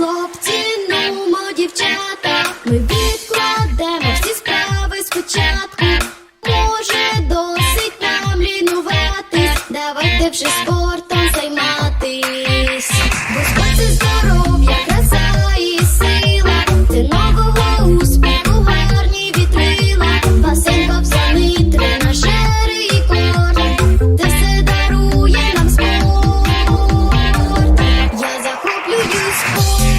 Хлопці, нумо, дівчата, ми відкладемо всі справи спочатку. Може, досить нам лінуватись, давайте вже спортом займатись. Бо спорт – це здоров'я, краса і сила, це нового успіху, гарні вітрила, басейн, кобзани, тренажери і корм, Це все дарує нам спорт. Я захоплююсь спорт.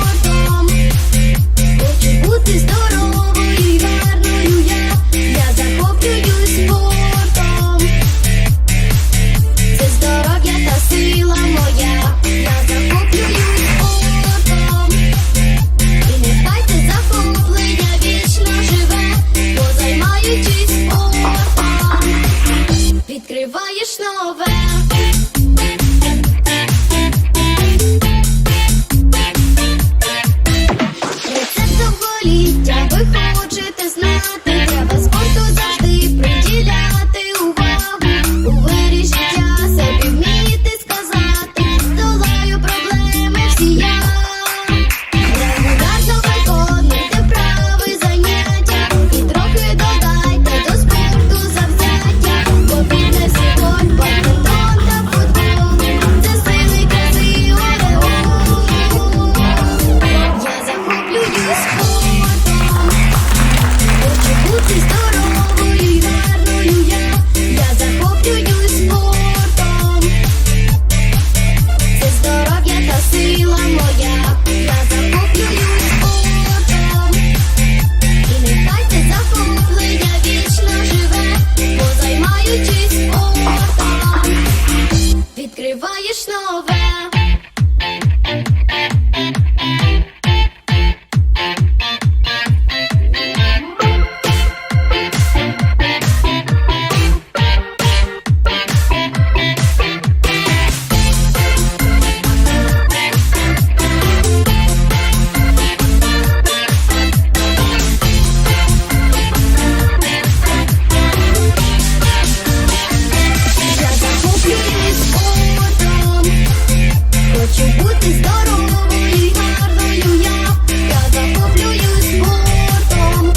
бути здоровою, гарною я, я захоплююсь спортом.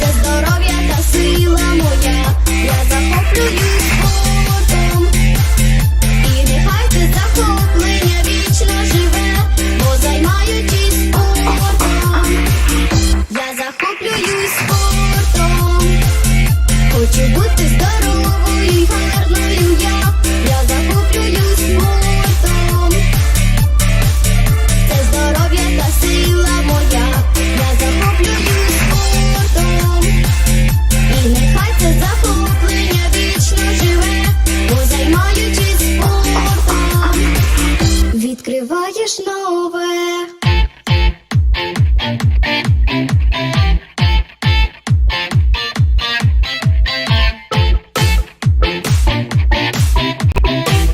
Це здоров'я та сила моя, я захоплююсь спортом. І нехай це захоплення вічно живе, бо займаючись спортом. Я захоплююсь спортом. Хочу бути здоровою, гарною. ж нове